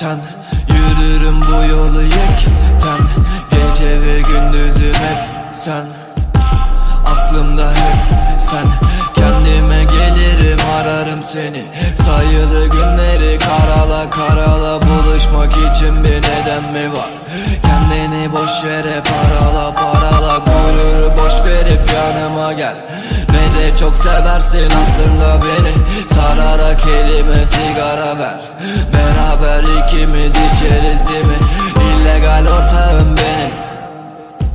Sürdürüm bu yolu yekten. Gece ve gündüzüm hep sen. Aklımda hep sen. Kendime gelirim ararım seni. Sayılı günleri karala karala Buluşmak için bir neden mi var? Kendini boş yere parala parala Gururu boş verip yanıma gel. Ne de çok seversin aslında beni. Sararak elime sigara ver Beraber ikimiz içeriz değil mi? İllegal ortağım benim.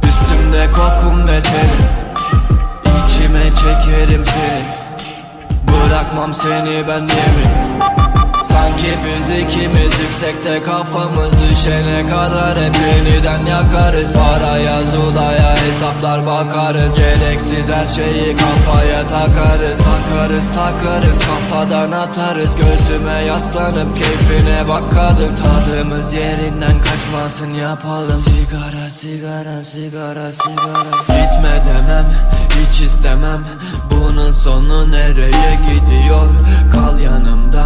Üstümde kokun ve tenim. İçime çekerim seni. Bırakmam seni ben yemin Sanki biz ikimiz yüksekte kafamız düşene kadar Hep yeniden yakarız. Paraya zulaya hesaplar bakarız. Gereksiz her şeyi kafaya takarız. Takarız takarız kafadan atarız. Gözüme yaslanıp keyfine bak kadın. Tadımız yerinden kaçmasın yapalım. Sigara sigara sigara sigara. Gitme demem hiç istemem. Bunun sonu nereye gidiyor? Kal yanımda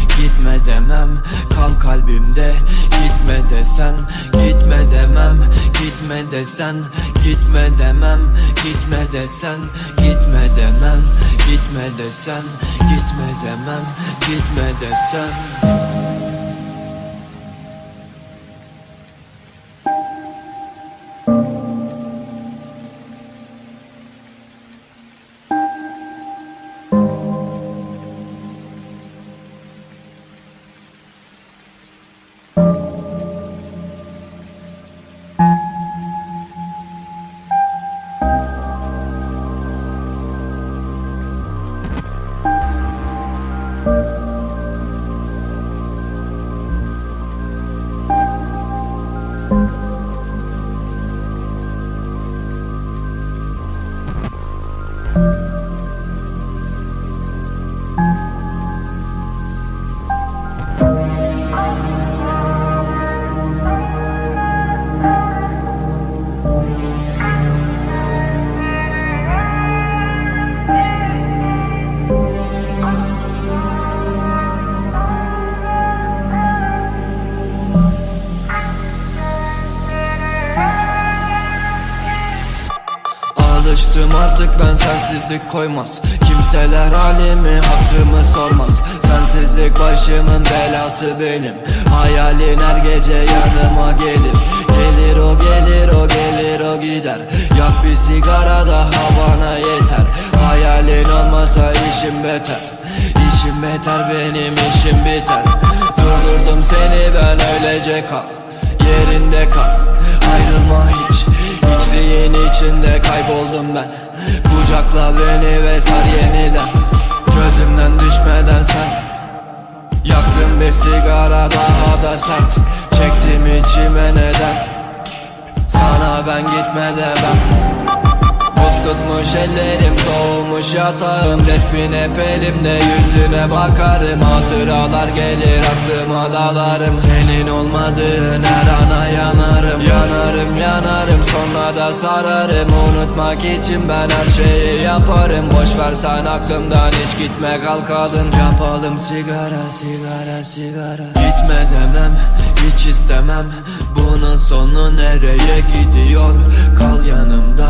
Gitme demem Kal kalbimde. Gitme desen Gitme demem. Gitme desen Gitme demem. Gitme desen Gitme demem. Gitme desen Gitme demem. Gitme desen Sensizlik koymaz. Kimseler halimi hatırımı sormaz. Sensizlik başımın belası benim. Hayalin her gece yanıma gelir. Gelir o gelir o gelir o gider. Yak bir sigara daha bana yeter. Hayalin olmasa işim beter. İşim beter benim işim biter. Durdurdum seni ben öylece kal. Yerinde kal. Ayrılma hiç. İçliğin içinde kayboldum ben Kucakla beni ve sar yeniden. Gözümden düşmeden sen. Yaktım bir sigara daha da sert. Çektim içime neden? Sana ben gitmeden ben. Buz tutmuş ellerim soğumuş yatağım Resmin hep elimde yüzüne bakarım Hatıralar gelir aklıma dalarım. Senin olmadığın her ana yanarım Yanarım yanarım sonra da sararım. Unutmak için ben her şeyi yaparım. Boş ver sen aklımdan hiç gitme kal kadın Yapalım sigara sigara sigara. Gitme demem hiç istemem. Bunun sonu nereye gidiyor? Kal yanımda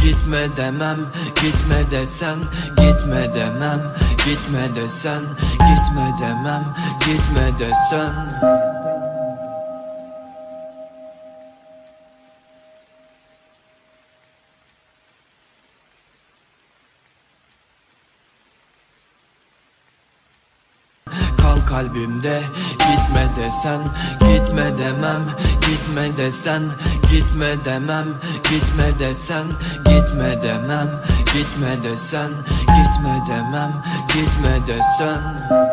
Gitme demem Gitme desen Gitme demem Gitme desen Gitme demem Gitme desen kalbimde. Gitme desen gitme demem. Gitme desen gitme demem. Gitme desen gitme demem. Gitme desen gitme demem. Gitme desen